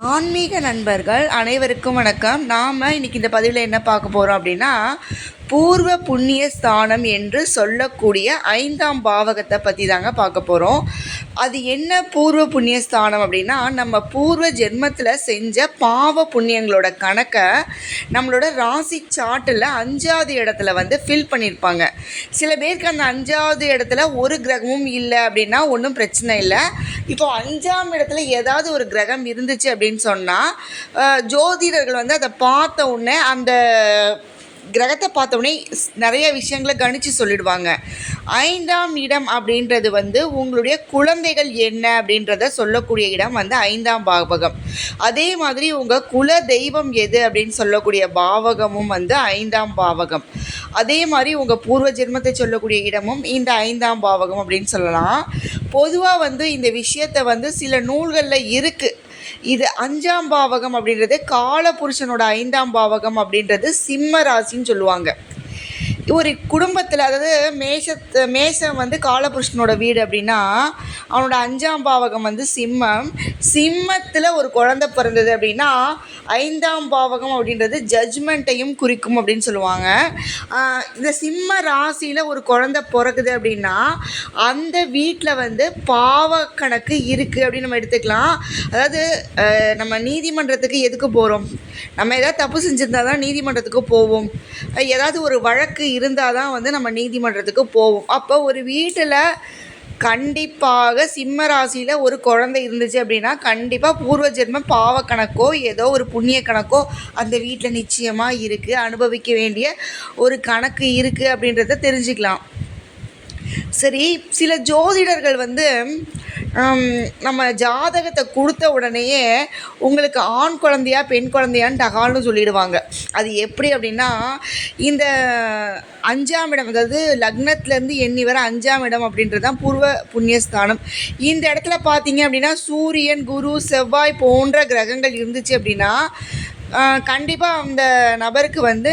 ஆன்மீக நண்பர்கள் அனைவருக்கும் வணக்கம். நாம் இன்றைக்கி இந்த பதிவில் என்ன பார்க்க போகிறோம் அப்படின்னா பூர்வ புண்ணிய ஸ்தானம் என்று சொல்லக்கூடிய ஐந்தாம் பாவகத்தை பற்றி தாங்க பார்க்க போகிறோம் அது என்ன பூர்வ புண்ணிய ஸ்தானம் அப்படின்னா நம்ம பூர்வ ஜென்மத்தில் செஞ்ச பாவ புண்ணியங்களோட கணக்கை நம்மளோட ராசி சாட்டில் அஞ்சாவது இடத்துல வந்து ஃபில் பண்ணியிருப்பாங்க சில பேருக்கு அந்த அஞ்சாவது இடத்துல ஒரு கிரகமும் இல்லை அப்படின்னா ஒன்றும் பிரச்சனை இல்லை. இப்போ அஞ்சாம் இடத்துல ஏதாவது ஒரு கிரகம் இருந்துச்சு அப்படின்னு சொன்னால் ஜோதிடர்கள் வந்து அதை பார்த்த உடனே அந்த கிரகத்தை பார்த்தோன்னே நிறைய விஷயங்களை கணித்து சொல்லிடுவாங்க. ஐந்தாம் இடம் அப்படின்றது வந்து உங்களுடைய குழந்தைகள் என்ன அப்படின்றத சொல்லக்கூடிய இடம் வந்து ஐந்தாம் பாவகம். அதே மாதிரி உங்கள் குல தெய்வம் எது அப்படின்னு சொல்லக்கூடிய பாவகமும் வந்து ஐந்தாம் பாவகம். அதே மாதிரி உங்கள் பூர்வ ஜென்மத்தை சொல்லக்கூடிய இடமும் இந்த ஐந்தாம் பாவகம் அப்படின்னு சொல்லலாம். பொதுவாக வந்து இந்த விஷயத்தை வந்து சில நூல்களில் இருக்குது இது அஞ்சாம் பாவகம் அப்படின்றது காலபுருஷனோட ஐந்தாம் பாவகம் அப்படின்றது சிம்ம ராசின்னு சொல்லுவாங்க. ஒரு குடும்பத்தில் அதாவது மேஷத்து மேஷம் வந்து காலபுருஷனோட வீடு அப்படின்னா அவனோட அஞ்சாம் பாவகம் வந்து சிம்மம். சிம்மத்தில் ஒரு குழந்தை பிறந்தது அப்படின்னா ஐந்தாம் பாவகம் அப்படின்றது ஜட்ஜ்மெண்ட்டையும் குறிக்கும் அப்படின்னு சொல்லுவாங்க. இந்த சிம்ம ராசியில் ஒரு குழந்தை பிறக்குது அப்படின்னா அந்த வீட்டில் வந்து பாவ கணக்கு இருக்குது அப்படின்னு நம்ம எடுத்துக்கலாம். அதாவது நம்ம நீதிமன்றத்துக்கு எதுக்கு போகிறோம் நம்ம ஏதாவது தப்பு செஞ்சுருந்தா தான் நீதிமன்றத்துக்கு போவோம். ஏதாவது ஒரு வழக்கு இருந்தால் தான் வந்து நம்ம நீதிமன்றத்துக்கு போவோம். அப்போ ஒரு வீட்டில் கண்டிப்பாக சிம்ம ராசியில் ஒரு குழந்தை இருந்துச்சு அப்படின்னா கண்டிப்பாக பூர்வ ஜென்ம பாவ கணக்கோ ஏதோ ஒரு புண்ணிய கணக்கோ அந்த வீட்டில் நிச்சயமாக இருக்குது அனுபவிக்க வேண்டிய ஒரு கணக்கு இருக்குது அப்படின்றத தெரிஞ்சுக்கலாம். சரி சில ஜோதிடர்கள் வந்து நம்ம ஜாதகத்தை கொடுத்த உடனேயே உங்களுக்கு ஆண் குழந்தையா பெண் குழந்தையான்னு டகால்னு சொல்லிடுவாங்க. அது எப்படி அப்படின்னா இந்த அஞ்சாம் இடம் அதாவது லக்னத்துலேருந்து எண்ணி வர அஞ்சாம் இடம் அப்படின்றது தான் பூர்வ புண்ணியஸ்தானம். இந்த இடத்துல பார்த்தீங்க அப்படின்னா சூரியன் குரு செவ்வாய் போன்ற கிரகங்கள் இருந்துச்சு அப்படின்னா கண்டிப்பாக அந்த நபருக்கு வந்து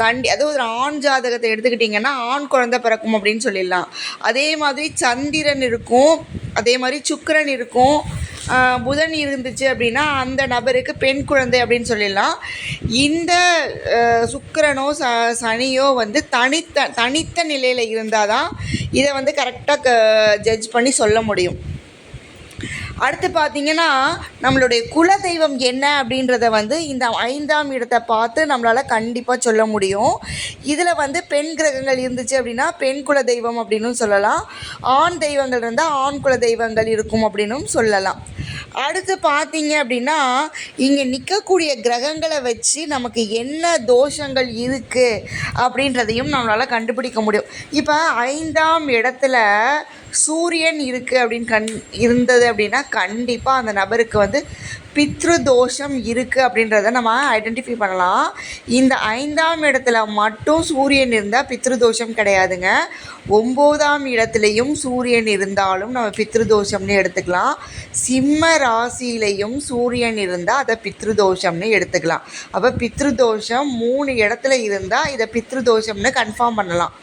கண்டி அது ஒரு ஆண் ஜாதகத்தை எடுத்துக்கிட்டிங்கன்னா ஆண் குழந்தை பிறக்கும் அப்படின்னு சொல்லிடலாம். அதே மாதிரி சந்திரன் இருக்கும் அதே மாதிரி சுக்கரன் இருக்கும். புதன் இருந்துச்சு அப்படின்னா அந்த நபருக்கு பெண் குழந்தை அப்படின்னு சொல்லிடலாம். இந்த சுக்கரனோ ச சனியோ வந்து தனித்த தனித்த நிலையில் இருந்தால் தான் இதை வந்து கரெக்டாக ஜட்ஜ் பண்ணி சொல்ல முடியும். அடுத்து பார்த்தீங்கன்னா நம்மளுடைய குல தெய்வம் என்ன அப்படின்றத வந்து இந்த ஐந்தாம் இடத்தை பார்த்து நம்மளால் கண்டிப்பாக சொல்ல முடியும். இதில் வந்து பெண் கிரகங்கள் இருந்துச்சு அப்படின்னா பெண் குல தெய்வம் அப்படின்னும் சொல்லலாம். ஆண் தெய்வங்கள் இருந்தால் ஆண் குல தெய்வங்கள் இருக்கும் அப்படின்னும் சொல்லலாம். அடுத்து பார்த்தீங்க அப்படின்னா இங்கே நிற்கக்கூடிய கிரகங்களை வச்சு நமக்கு என்ன தோஷங்கள் இருக்குது அப்படின்றதையும் நம்மளால் கண்டுபிடிக்க முடியும். இப்போ ஐந்தாம் இடத்துல சூரியன் இருக்குது அப்படின்னு கண் இருந்தது அப்படின்னா கண்டிப்பாக அந்த நபருக்கு வந்து பித்ரு தோஷம் இருக்குது அப்படின்றத நம்ம ஐடென்டிஃபை பண்ணலாம். இந்த ஐந்தாம் இடத்துல மட்டும் சூரியன் இருந்தால் பித்ரு தோஷம் கிடையாதுங்க. ஒம்போதாம் இடத்துலையும் சூரியன் இருந்தாலும் நம்ம பித்ரு தோஷம்னு எடுத்துக்கலாம். சிம்ம ராசியிலையும் சூரியன் இருந்தால் அதை பித்ரு தோஷம்னு எடுத்துக்கலாம். அப்போ பித்ரு தோஷம் மூணு இடத்துல இருந்தால் இதை பித்ரு தோஷம்னு கன்ஃபார்ம் பண்ணலாம்.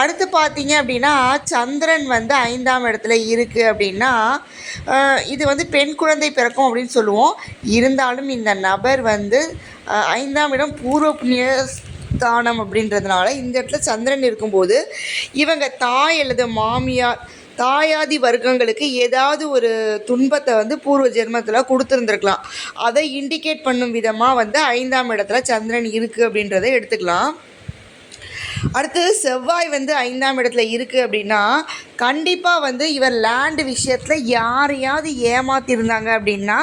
அடுத்து பார்த்தீங்க அப்படின்னா சந்திரன் வந்து ஐந்தாம் இடத்துல இருக்குது அப்படின்னா இது வந்து பெண் குழந்தை பிறக்கும் அப்படின்னு சொல்லுவோம். இருந்தாலும் இந்த நபர் வந்து ஐந்தாம் இடம் பூர்வ புண்ணிய ஸ்தானம் அப்படின்றதுனால இந்த இடத்துல சந்திரன் இருக்கும்போது இவங்க தாய் அல்லது மாமியார் தாயாதி வர்க்கங்களுக்கு ஏதாவது ஒரு துன்பத்தை வந்து பூர்வ ஜென்மத்தில் கொடுத்துருந்துருக்கலாம். அதை இண்டிகேட் பண்ணும் விதமாக வந்து ஐந்தாம் இடத்துல சந்திரன் இருக்குது அப்படின்றத எடுத்துக்கலாம். அடுத்து செவ்வாய் வந்து ஐந்தாம் இடத்துல இருக்குது அப்படின்னா கண்டிப்பாக வந்து இவர் லேண்டு விஷயத்தில் யாரையாவது ஏமாத்திருந்தாங்க அப்படின்னா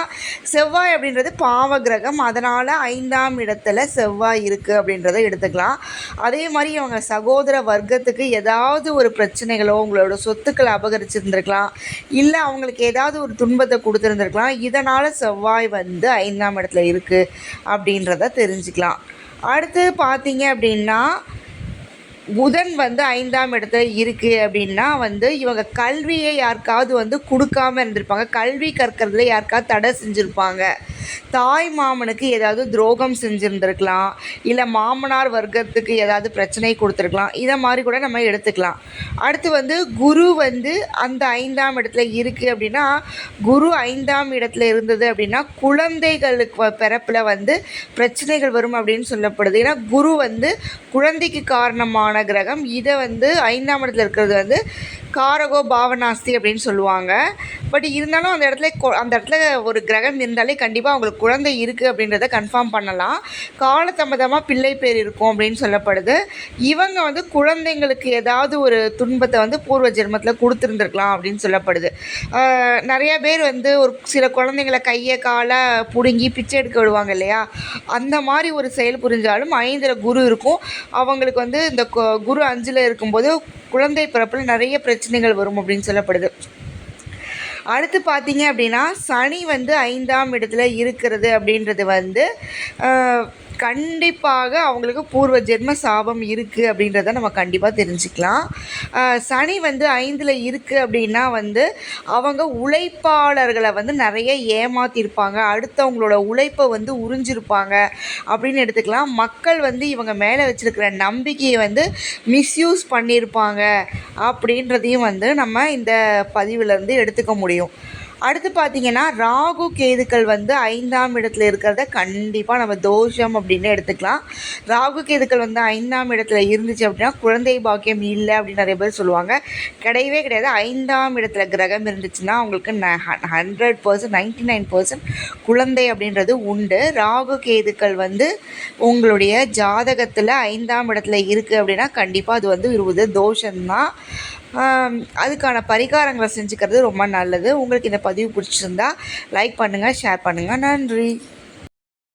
செவ்வாய் அப்படின்றது பாவ கிரகம் அதனால் ஐந்தாம் இடத்துல செவ்வாய் இருக்குது அப்படின்றத எடுத்துக்கலாம். அதே மாதிரி இவங்க சகோதர வர்க்கத்துக்கு ஏதாவது ஒரு பிரச்சனைகளோ உங்களோட சொத்துக்களை அபகரிச்சிருந்துருக்கலாம். இல்லை அவங்களுக்கு ஏதாவது ஒரு துன்பத்தை கொடுத்துருந்துருக்கலாம். இதனால் செவ்வாய் வந்து ஐந்தாம் இடத்துல இருக்குது அப்படின்றத தெரிஞ்சுக்கலாம். அடுத்து பார்த்தீங்க அப்படின்னா புதன் வந்து ஐந்தாம் இடத்துல இருக்குது அப்படின்னா வந்து இவங்க கல்வியை யாருக்காவது வந்து கொடுக்காம இருந்திருப்பாங்க. கல்வி கற்கிறதுல யாருக்காவது தடை செஞ்சுருப்பாங்க. தாய் மாமனுக்கு ஏதாவது துரோகம் செஞ்சுருந்துருக்கலாம் இல்லை மாமனார் வர்க்கத்துக்கு ஏதாவது பிரச்சனை கொடுத்துருக்கலாம் இதை மாதிரி கூட நம்ம எடுத்துக்கலாம். அடுத்து வந்து குரு வந்து அந்த ஐந்தாம் இடத்துல இருக்குது அப்படின்னா குரு ஐந்தாம் இடத்துல இருந்தது அப்படின்னா குழந்தைகளுக்கு பிறப்பில் வந்து பிரச்சனைகள் வரும் அப்படின்னு சொல்லப்படுது. ஏன்னா குரு வந்து குழந்தைக்கு காரணமான கிரகம் இதை வந்து ஐந்தாம் இடத்துல இருக்கிறது வந்து காரகோ பாவனாஸ்தி அப்படின்னு சொல்லுவாங்க. பட் இருந்தாலும் அந்த இடத்துல கொ- அந்த இடத்துல ஒரு கிரகம் இருந்தாலே கண்டிப்பாக அவங்களுக்கு குழந்தை இருக்குது அப்படின்றத கன்ஃபார்ம் பண்ணலாம். காலத்தமதமாக பிள்ளை பேர் இருக்கும் அப்படின்னு சொல்லப்படுது. இவங்க வந்து குழந்தைங்களுக்கு ஏதாவது ஒரு துன்பத்தை வந்து பூர்வ ஜென்மத்தில் கொடுத்துருந்துருக்கலாம் அப்படின்னு சொல்லப்படுது. நிறைய பேர் வந்து ஒரு சில குழந்தைங்கள கையை காலை பிடுங்கி பிச்சை எடுக்க விடுவாங்க இல்லையா? அந்த மாதிரி ஒரு செயல் புரிஞ்சாலும் ஐந்தில் குரு இருக்கும். அவங்களுக்கு வந்து இந்த குரு அஞ்சில் இருக்கும்போது குழந்தை பிறப்பில் நிறைய பிரச்சனை பிரச்சனைகள் வரும் அப்படின்னு சொல்லப்படுது. அடுத்து பார்த்தீங்க அப்படின்னா சனி வந்து ஐந்தாம் இடத்துல இருக்கிறது அப்படின்றது வந்து ஆஹ், கண்டிப்பாக அவங்களுக்கு பூர்வ ஜென்ம சாபம் இருக்குது அப்படின்றத நம்ம கண்டிப்பாக தெரிஞ்சுக்கலாம். சனி வந்து ஐந்தில் இருக்குது அப்படின்னா வந்து அவங்க உழைப்பாளர்களை வந்து நிறைய ஏமாத்திருப்பாங்க. அடுத்தவங்களோட உழைப்பை வந்து உறிஞ்சிருப்பாங்க அப்படின்னு எடுத்துக்கலாம். மக்கள் வந்து இவங்க மேலே வச்சுருக்கிற நம்பிக்கையை வந்து மிஸ்யூஸ் பண்ணியிருப்பாங்க அப்படின்றதையும் வந்து நம்ம இந்த பதிவிலேருந்து எடுத்துக்க முடியும். அடுத்து பார்த்தீங்கன்னா ராகு கேதுக்கள் வந்து ஐந்தாம் இடத்துல இருக்கிறத கண்டிப்பாக நம்ம தோஷம் அப்படின்னு எடுத்துக்கலாம். ராகு கேதுக்கள் வந்து ஐந்தாம் இடத்துல இருந்துச்சு அப்படின்னா குழந்தை பாக்கியம் இல்லை அப்படின்னு நிறைய பேர் சொல்லுவாங்க. கிடையவே கிடையாது. ஐந்தாம் இடத்துல கிரகம் இருந்துச்சுன்னா அவங்களுக்கு hundred percent ninety nine percent குழந்தை அப்படின்றது உண்டு. ராகு கேதுக்கள் வந்து உங்களுடைய ஜாதகத்தில் ஐந்தாம் இடத்துல இருக்குது அப்படின்னா கண்டிப்பாக அது வந்து இருபது தோஷம்தான். அதுக்கான பரிகாரங்களை செஞ்சுக்கிறது ரொம்ப நல்லது. உங்களுக்கு இந்த பதிவு பிடிச்சிருந்தா லைக் பண்ணுங்கள் ஷேர் பண்ணுங்கள் நன்றி.